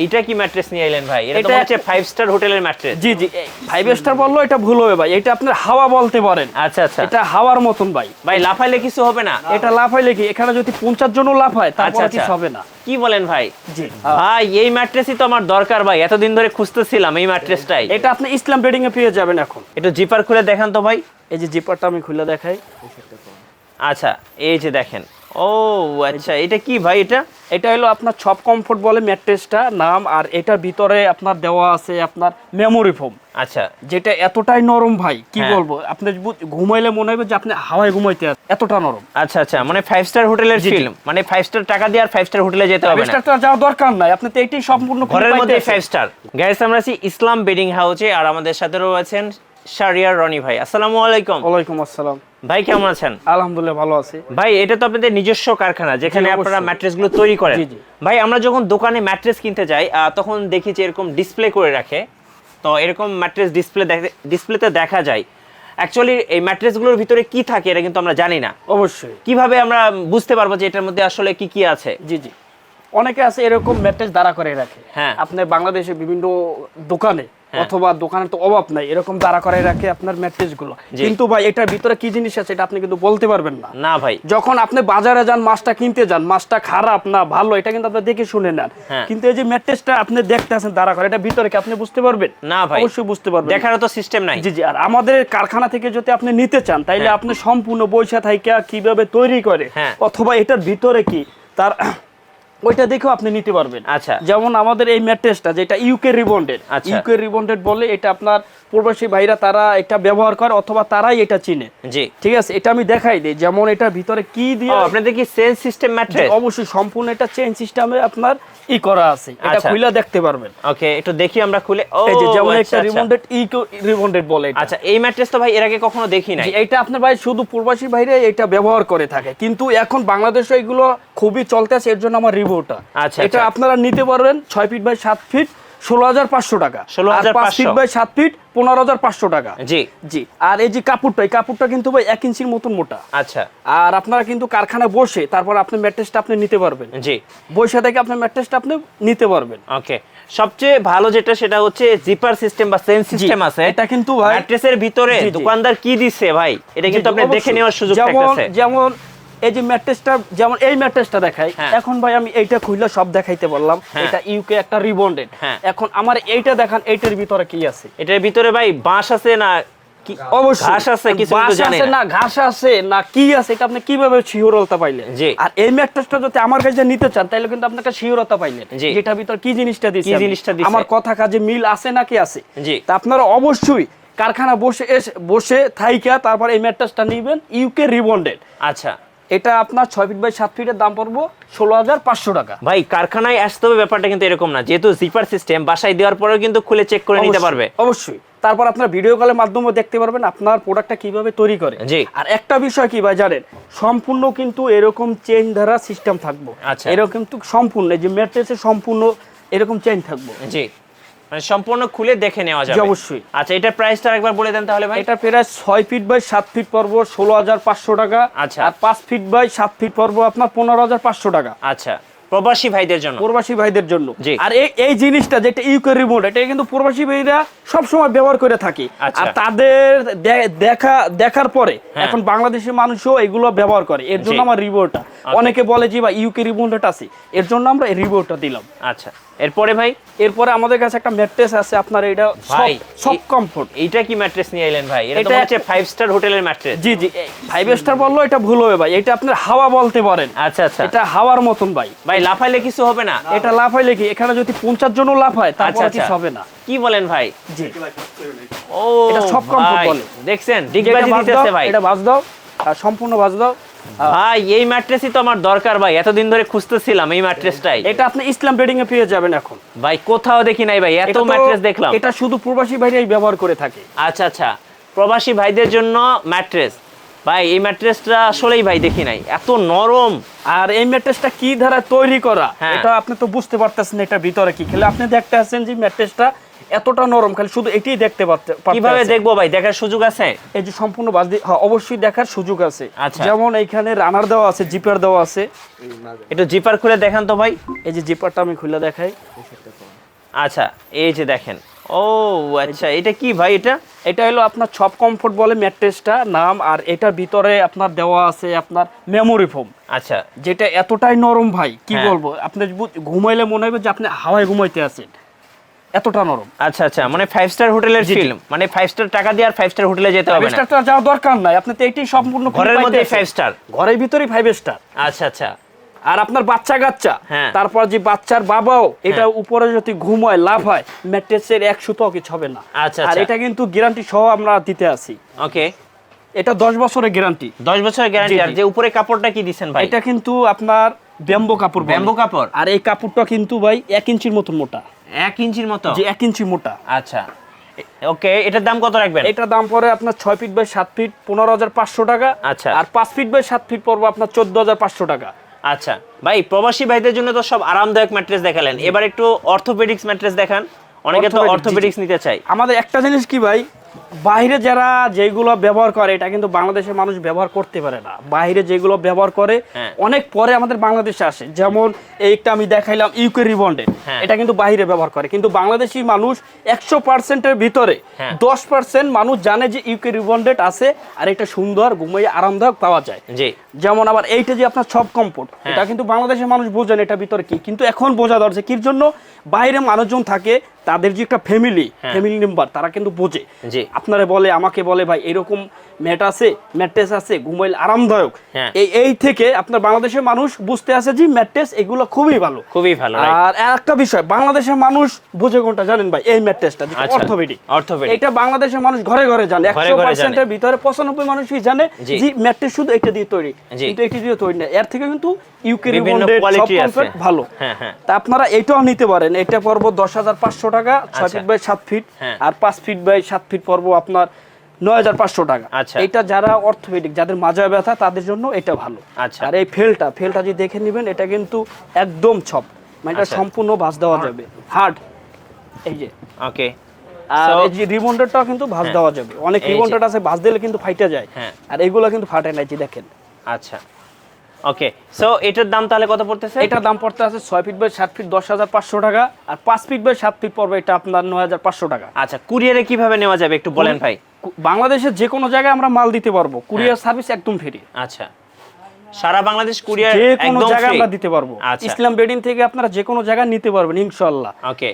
এইটা কি ম্যাট্রেস নিয়ে এলেন ভাই? এটা তো হচ্ছে ফাইভ স্টার হোটেলের ম্যাট্রেস জি জি। ফাইভ স্টার বলল এটা ভুল হবে ভাই। এটা আপনার হাওয়া বলতে পারেন। আচ্ছা আচ্ছা। এটা হাওয়ার মতন ভাই। ভাই লাফাইলে কিছু হবে না? এটা হয় কি? এখানে যদি পঞ্চাশ জনও হয় তারপর আচ্ছা, কিছু আচ্ছা। হবে না। কি বলেন ভাই? ভাই এই ম্যাট্রেসই তো আমার দরকার ভাই। এতদিন ধরে খুঁজতেছিলাম এই ম্যাট্রেসটাই এটা আপনি ইসলাম বেডিং এ পেয়ে যাবেন এখন। একটু জিপার খুলে দেখান তো ভাই। এই যে জিপারটা আমি খুলে দেখাই। আচ্ছা এই যে দেখেন। ও আচ্ছা এটা কি ভাই এটা? এটা হলো আপনার ছপ কমফোর্ট বলে ম্যাট্রেসটা নাম আর এটার ভিতরে আপনার দেওয়া আছে আপনার মেমোরি ফোম আচ্ছা। যেটা এতটাই নরম ভাই কি হ্যাঁ। বলব? আপনি ঘুমাইলে মনে হবে যে আপনি হাওয়ায় ঘুমাইতে আছেন। এতটা নরম। আচ্ছা আচ্ছা মানে ফাইভ স্টার হোটেলের ফিল্ম মানে ফাইভ স্টার টাকা দিয়ে আর ফাইভ স্টার হোটেলে যেতে হবে না। রেজিস্টারটা যাওয়ার দরকার নাই আপনি তো এটাই সম্পূর্ণ ঘরের মধ্যে ফাইভ স্টার গাইস আমরা আছি ইসলাম বেডিং হাউসে আর আমাদের সাথে রয়েছেন শারিয়ার রনি ভাই। আসসালামু আলাইকুম। ওয়ালাইকুম আসসালাম। ভাই কেমন আছেন? আলহামদুলিল্লাহ ভালো আছি। ভাই এটা তো আপনাদের নিজস্ব কারখানা যেখানে আপনারা। ম্যাট্রেসগুলো তৈরি করেন। ভাই আমরা যখন দোকানে ম্যাট্রেস কিনতে যাই তখন দেখি যে এরকম ডিসপ্লে করে রাখে। তো এরকম ম্যাট্রেস ডিসপ্লে ডিসপ্লেতে দেখা যায়। অ্যাকচুয়ালি এই ম্যাট্রেসগুলোর ভিতরে কি থাকে এটা কিন্তু আমরা জানি না। অবশ্যই। কীভাবে আমরা বুঝতে পারব যে এটার মধ্যে আসলে কি কি আছে? জি জি। অনেকে আছে এরকম ম্যাট্রেস দাঁড়া করে রাখে। হ্যাঁ। আপনার বাংলাদেশে বিভিন্ন দোকানে। অথবা দোকানের তো অভাব নাই এরকম দাঁড়া করে রাখে আপনার ম্যাট্রেসগুলো কিন্তু ভাই এটার ভিতরে কি জিনিস আছে এটা আপনি কিন্তু বলতে পারবেন না। না ভাই। যখন আপনি বাজারে যান মাছটা কিনতে যান মাছটা খারাপ না ভালো এটা কিন্তু আপনি দেখে শুনে নেন। হ্যাঁ। কিন্তু এই যে ম্যাট্রেসটা আপনি দেখতে আছেন দাঁড়া করে এটা ভিতরে কি আপনি বুঝতে পারবেন? না ভাই। অবশ্যই বুঝতে পারবেন। দেখারও তো সিস্টেম নাই। জি জি আর আমাদের কারখানা থেকে যদি আপনি নিতে চান তাইলে হ্যাঁ। আপনি সম্পূর্ণ বৈশা থাইকা কীভাবে তৈরি করে হ্যাঁ। অথবা এটার ভিতরে কি তার ওইটা দেখেও আপনি নিতে পারবেন। আচ্ছা। যেমন আমাদের এই ম্যাট্রেসটা যেটা ইউকে রিবন্ডেড আচ্ছা। ইউকে রিবন্ডেড বলে এটা আপনার প্রবাসী ভাইরা তারা এটা ব্যবহার করে অথবা তারাই এটা চিনে। জি। ঠিক আছে? এটা আমি দেখাই দিই যেমন এটা ভিতরে কি দিয়ে আপনাদের কি সেন্স সিস্টেম ম্যাট্রেস অবশ্যই সম্পূর্ণ এটা চেইন সিস্টেমে আপনার ই করা আছে। এটা আচ্ছা। খুলে দেখতে পারবেন। ওকে একটু দেখি আমরা খুলে। ও এই যে যেমন আচ্ছা, একটা আচ্ছা। রিবন্ডেড রিবন্ডেড বলে এটা। আচ্ছা এই ম্যাট্রেস তো ভাই এর আগে কখনো দেখি নাই। এটা আপনার ভাই শুধু প্রবাসী বাইরে এটা ব্যবহার করে থাকে। কিন্তু এখন বাংলাদেশে এগুলো খুবই চলতেছে এর জন্য আমার রিভিউটা আচ্ছা, এটা। আপনারা নিতে পারবেন ছয় ফিট বাই সাত ফিট। ষোলো হাজার পাঁচশো টাকা। 16,500 আর পাঁচ ফিট বাই সাত ফিট পনেরো হাজার পাঁচশো টাকা। জি। জি। আর এই যে কাপড়টা এই কাপড়টা কিন্তু ভাই এক ইঞ্চির মতন মোটা। আচ্ছা। আর আপনারা কিন্তু কারখানায় বসে তারপর আপনি ম্যাট্রেসটা আপনি নিতে পারবেন। জি। বসে থেকে আপনার ম্যাট্রেসটা আপনি নিতে পারবেন। ওকে। সবচেয়ে ভালো যেটা সেটা হচ্ছে জিপার সিস্টেম বা সেন্স সিস্টেম আছে। এটা কিন্তু ভাই ম্যাট্রেসের ভিতরে। দোকানদার কি দিচ্ছে ভাই? এটা কিন্তু আপনি দেখে নেওয়ার সুযোগ থাকতেছে। যেমন এই যে ম্যাট্রেসটা যেমন এই ম্যাট্রেসটা দেখাই হ্যাঁ। এখন ভাই আমি এইটা খুললে সব দেখাইতে বললাম। হ্যাঁ। এটা ইউকে একটা রিবন্ডেড। হ্যাঁ। এখন আমার এইটা দেখান এইটার ভিতরে কি আছে? এটার ভিতরে ভাই বাঁশ আছে না ঘাস আছে কিছু বাঁশ কিন্তু জানি আছে না। না ঘাস আছে না কি আছে এটা আপনি কীভাবে শিওরতা পাইলেন? আর এই ম্যাট্রেসটা যদি আমার কাছে নিতে চান তাহলে কিন্তু আপনাকে শিওরতা পাইলেন। জি। যেটা ভিতর কি জিনিসটা দিচ্ছে কি জিনিসটা দিছে? আমার কথা কাজে মিল আছে নাকি আছে? জি। তা আপনারা অবশ্যই কারখানা বসে বসে থাইকা তারপর এই ম্যাট্রেসটা নিবেন ইউকে রিবন্ডেড। আচ্ছা। এটা আপনার ছয় ফিট বাই সাত ফিটের দাম পড়ব ষোলো হাজার পাঁচশো টাকা। ভাই কারখানায় আসতে হবে ব্যাপারটা কিন্তু এরকম না। যেহেতু জিপার সিস্টেম বাসায় দেওয়ার পরেও কিন্তু খুলে চেক করে নিতে পারবে। অবশ্যই। তারপর আপনার ভিডিও কলের মাধ্যমে দেখতে পারবেন আপনার প্রোডাক্টটা কীভাবে তৈরি করে। জি। আর একটা বিষয় কি ভাই জানেন? সম্পূর্ণ কিন্তু এরকম চেন ধারা সিস্টেম থাকব। আচ্ছা। এরকম কিন্তু সম্পূর্ণ যে ম্যাট্রেসে সম্পূর্ণ এরকম চেন থাকব। জি। মানে সম্পূর্ণ খুলে দেখে নেওয়া যাবে। অবশ্যই। আচ্ছা এটার প্রাইসটা একবার বলে দেন তাহলে ভাই। এটা প্রায় ছয় ফিট বাই সাত ফিট পর্ব ষোলো হাজার পাঁচশো টাকা। আচ্ছা। আর পাঁচ ফিট বাই সাত ফিট পর্ব আপনার পনেরো হাজার পাঁচশো টাকা। আচ্ছা। প্রবাসী ভাইদের জন্য। প্রবাসী ভাইদের জন্য। আর এই জিনিসটা যেটা ইউকে রিমোট এটা কিন্তু প্রবাসী ভাইরা সব সময় ব্যবহার করে থাকে। আচ্ছা। আর তাদের দেখা দেখার পরে হ্যাঁ। এখন বাংলাদেশের মানুষও এগুলো ব্যবহার করে। এর জন্য আমার রিবোর্টটা অনেকে বলে যে বা ইউকে রিমোট আছে। এর জন্য আমরা এই রিবোর্টটা দিলাম। আচ্ছা। এরপরে ভাই? এরপরে আমাদের কাছে একটা ম্যাট্রেস আছে আপনার এটা ভাই, সব কমফোর্ট এইটা কি ম্যাট্রেস নিয়ে এলেন ভাই? এটা তো হচ্ছে ফাইভ স্টার হোটেলের ম্যাট্রেস জি জি। ফাইভ স্টার বলল এটা ভুল হবে ভাই। এটা আপনার হাওয়া বলতে পারেন। আচ্ছা আচ্ছা। এটা হাওয়ার মতন ভাই। ভাই লাফাইলে কিছু হবে না। এটা হয় কি? এখানে যদি পঞ্চাশ জনও লাভ হয় তারপর আচ্ছা, কিছু আচ্ছা। হবে না। কি বলেন ভাই? জি। ও এটা সব comfort বলে। দেখছেন? ডিগবাজি দিতেছে ভাই। এটা বাজ দাও সম্পূর্ণ বাজ দাও। ভাই এই ম্যাট্রেসই তো আমার দরকার ভাই এতদিন ধরে খুঁজতেছিলাম এই ম্যাট্রেসটাই এটা আপনি ইসলাম বেডিং এ পেয়ে যাবেন এখন। ভাই কোথাও দেখি নাই ভাই এত ম্যাট্রেস দেখলাম। এটা শুধু প্রবাসী ভাইরাই ব্যবহার করে থাকে। আচ্ছা আচ্ছা। প্রবাসী ভাইদের জন্য ম্যাট্রেস ভাই এই ম্যাট্রেসটা আসলেই ভাই দেখি নাই। এত নরম। আর এই ম্যাট্রেসটা কি দ্বারা তৈরি করা? হ্যাঁ। এটা আপনি তো বুঝতে পারতেছেন এটা ভিতরে কি। খেলে আপনি দেখতে আছেন যে ম্যাট্রেসটা এতটা নরম খালি শুধু এটাই দেখতে পারতে কীভাবে দেখব ভাই? দেখার সুযোগ আছে? এই যে সম্পূর্ণ বাস হ্যাঁ, অবশ্যই দেখার সুযোগ আছে। আচ্ছা। যেমন এইখানে রানার দেওয়া আছে জিপার দেওয়া আছে। একটু জিপার খুলে দেখান তো ভাই। এই যে জিপারটা আমি খুলে দেখাই। আচ্ছা এই যে দেখেন। ও আচ্ছা এটা কি ভাই এটা? এটা হলো আপনার ছপ কমফোর্ট বলে ম্যাট্রেসটা নাম আর এটার ভিতরে আপনার দেওয়া আছে আপনার মেমোরি ফোম আচ্ছা। যেটা এতটাই নরম ভাই কি হ্যাঁ। বলব? আপনি ঘুমাইলে মনে হবে যে আপনি হাওয়ায় ঘুমাইতে আছেন। এতটা নরম। আচ্ছা আচ্ছা মানে ফাইভ স্টার হোটেলের। ফিল্ম মানে ফাইভ স্টার টাকা দিয়ে আর ফাইভ স্টার হোটেলে যেতে হবে না। ফাইভ স্টার যাওয়ার দরকার নাই। আপনি তো এটাই সম্পূর্ণ ঘরের মধ্যে ফাইভ স্টার ঘরের ভিতরেই ফাইভ স্টার আচ্ছা আচ্ছা। আর আপনার বাচ্চা কাচ্চা হ্যাঁ। তারপর যে বাচ্চার বাবাও এটা উপরে যদি ঘুমায় লাভ হয় ম্যাট্রেসের এক সুতো কিছু হবে না। আচ্ছা, আর আচ্ছা। এটা কিন্তু গ্যারান্টি সহ আমরা দিতে আছি। ওকে এটা দশ বছরের গ্যারান্টি দশ বছরের গ্যারান্টি আর যে উপরে কাপড়টা কি দিচ্ছেন ভাই? এটা কিন্তু আপনার ব্যাম্বো কাপড়। ব্যাম্বু কাপড়? আর এই কাপড়টা কিন্তু ভাই এক ইঞ্চির মতন মোটা। এক ইঞ্চির মতো? যে এক ইঞ্চি মোটা। আচ্ছা। ওকে এটার দাম কত রাখবেন? এটা দাম পড়ে আপনার ছয় ফিট বাই সাত ফিট পনেরো হাজার পাঁচশো টাকা। আচ্ছা। আর পাঁচ ফিট বাই সাত ফিট পড়ব আপনার চোদ্দ হাজার পাঁচশো টাকা। আচ্ছা ভাই প্রবাসী ভাইদের জন্য তো সব আরামদায়ক ম্যাট্রেস দেখালেন। এবার একটু অর্থোপেডিক্স ম্যাট্রেস দেখান। অনেকে তো। অর্থোপেডিক্স নিতে চাই আমাদের একটা জিনিস কি ভাই? বাইরে যারা যেগুলো ব্যবহার করে এটা কিন্তু বাংলাদেশের মানুষ ব্যবহার করতে পারে না বাইরে যেগুলো ব্যবহার করে হ্যাঁ। অনেক পরে আমাদের বাংলাদেশে আসে যেমন এইটা আমি দেখাইলাম ইউকে রিবন্ডে হ্যাঁ। এটা কিন্তু বাইরে ব্যবহার করে কিন্তু বাংলাদেশি মানুষ একশো পার্সেন্টের ভিতরে হ্যাঁ। দশ পার্সেন্ট মানুষ জানে যে ইউকে রিবন্ডেড আছে আর এটা সুন্দর ঘুমাই আরামদায়ক পাওয়া যায় যেমন আবার এইটা যে আপনার সব কম্পোর্ট। এটা কিন্তু বাংলাদেশের মানুষ বোঝেন এটা ভিতরে কি কিন্তু এখন বোঝা দরছে কির জন্য বাইরে মানুষজন থাকে তাদের যে একটা ফ্যামিলি। ফ্যামিলি মেম্বার তারা কিন্তু বোঝে। জি। আপনারা বলে আমাকে বলে ভাই এরকম ম্যাট আছে ম্যাট্রেস আছে ঘুমাইলে আরামদায়ক। হ্যাঁ। এই এই থেকে আপনার বাংলাদেশের মানুষ বুঝতে আছে যে ম্যাট্রেস এগুলো খুবই ভালো। খুবই ভালো আর একটা বিষয় বাংলাদেশের মানুষ বোঝে কোনটা জানেন ভাই? এই ম্যাট্রেসটা আচ্ছা, অর্থোপেডিক এটা বাংলাদেশের মানুষ ঘরে ঘরে জানে। ঘরে একশো ঘরে পার্সেন্টের ভিতরে পঁচানব্বই মানুষই জানে। যে ম্যাট্রেস শুধু এটা দিয়ে তৈরি। কিন্তু এটা দিয়ে তৈরি না। এর থেকে কিন্তু ইউকে রিবন্ডেড সব। ভালো হ্যাঁ, হ্যাঁ। তা আপনারা এটাও নিতে পারেন এটা পড়ব দশ হাজার পাঁচশো টাকা ছয় আচ্ছা। ফিট বাই সাত ফিট হ্যাঁ। আর পাঁচ ফিট বাই সাত ফিট পড়ব আপনার নয় হাজার পাঁচশো টাকা আচ্ছা। এটা যারা অর্থোপেডিক যাদের মাজা ব্যথা তাদের জন্য এটা ভালো আচ্ছা। আর এই ফেলটা ফেলটা যদি দেখে নেবেন এটা কিন্তু একদম ছপ মানে এটা আচ্ছা। সম্পূর্ণ ভাঁজ দেওয়া যাবে হার্ড এই যে ওকে আর এই যে রিবন্ডারটাও কিন্তু ভাঁজ। দেওয়া যাবে অনেক রিবন্ডার আছে ভাঁজ দিলে কিন্তু ফাইটে যায়। আর এইগুলো কিন্তু ফাটে না যে দেখেন আচ্ছা ওকে সো এটার দাম তাহলে কত পড়তেছে? এটার দাম পড়তে আছে ছয় ফিট বাই সাত ফিট দশ হাজার পাঁচশো টাকা আর পাঁচ ফিট বাই সাত ফিট পড়বে এটা আপনার নয় হাজার পাঁচশো টাকা। আচ্ছা কুরিয়ারে কীভাবে নেওয়া যাবে একটু বলেন ভাই? বাংলাদেশের যে কোনো জায়গায় আমরা মাল দিতে পারব। কুরিয়ার সার্ভিস একদম ফ্রি আচ্ছা। সারা বাংলাদেশ কুরিয়ার যে কোনো জায়গায় আমরা দিতে পারব। আচ্ছা। ইসলাম বেডিং থেকে আপনারা যে কোনো জায়গায় নিতে পারবেন ইনশাল্লাহ ওকে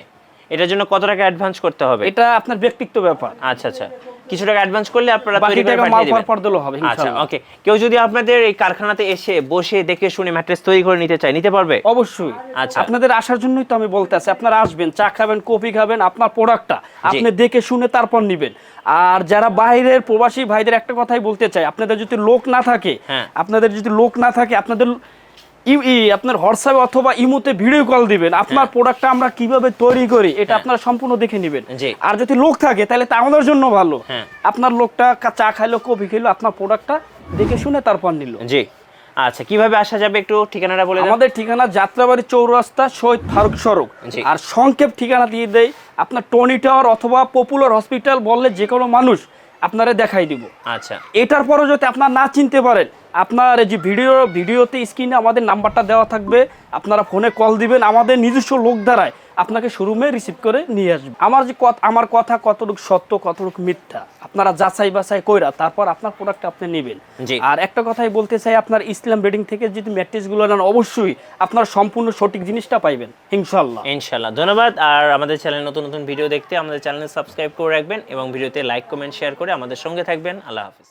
এটার জন্য কত টাকা অ্যাডভান্স করতে হবে? এটা আপনার ব্যক্তিগত ব্যাপার। আচ্ছা আচ্ছা। কিছু টাকা অ্যাডভান্স করলে আপনারা বাকি টাকা মাল পর পর দিলেও হবে আচ্ছা ওকে কেউ যদি আপনাদের এই কারখানাতে এসে বসে দেখে শুনে ম্যাট্রেস তৈরি করে নিতে চায় নিতে পারবে? অবশ্যই। আচ্ছা। আপনাদের আসার জন্যই তো আমি বলতে আছি আপনারা আসবেন চা খাবেন কফি খাবেন আপনার প্রোডাক্টটা আপনি দেখে শুনে তারপর নিবেন। আর যারা বাইরের প্রবাসী ভাইদের একটা কথাই বলতে চাই আপনাদের যদি লোক না থাকে হ্যাঁ। আপনাদের যদি লোক না থাকে আপনাদের আপনার হোয়াটসঅ্যাপে অথবা ইমোতে ভিডিও কল দিবেন। আপনার প্রোডাক্টটা আমরা কীভাবে তৈরি করি এটা হ্যাঁ। আপনারা সম্পূর্ণ দেখে নেবেন। আর যদি লোক থাকে তাহলে তা আমাদের জন্য ভালো। হ্যাঁ। আপনার লোকটা চা খাইলো কফি খেলো আপনার প্রোডাক্টটা দেখে শুনে তারপর নিল। জি। আচ্ছা কীভাবে আসা যাবে একটু ঠিকানাটা বলে আমাদের ঠিকানা যাত্রাবাড়ি চৌরাস্তা শহীদ ফারুক সড়ক আর সংক্ষেপ ঠিকানা দিয়ে দেয় আপনার টনি টাওয়ার অথবা পপুলার হসপিটাল বললে যে কোনো মানুষ আপনারা দেখাই দিব। আচ্ছা। এটার পরও যদি আপনার না চিনতে পারেন আপনার যে ভিডিও ভিডিওতে স্ক্রিনে আমাদের নাম্বারটা দেওয়া থাকবে। আপনারা ফোনে কল দিবেন আমাদের নিজস্ব লোক দ্বারায় আপনাকে শোরুমে রিসিভ করে নিয়ে আসবে। আমার যে কথা আমার কথা কতটুকু সত্য কতটুকু মিথ্যা আপনারা যাচাই বাছাই কইরা তারপর আপনার প্রোডাক্ট আপনি নেবেন। আর একটা কথাই বলতে চাই আপনার ইসলাম বেডিং থেকে যদি ম্যাট্রিক্সগুলো নেন অবশ্যই আপনার সম্পূর্ণ সঠিক জিনিসটা পাইবেন ইনশাল্লাহ ইনশাল্লাহ ধন্যবাদ। আর আমাদের চ্যানেল নতুন নতুন ভিডিও দেখতে আমাদের চ্যানেল সাবস্ক্রাইব করে রাখবেন এবং ভিডিওতে লাইক কমেন্ট শেয়ার করে আমাদের সঙ্গে থাকবেন। আল্লাহ হাফিজ।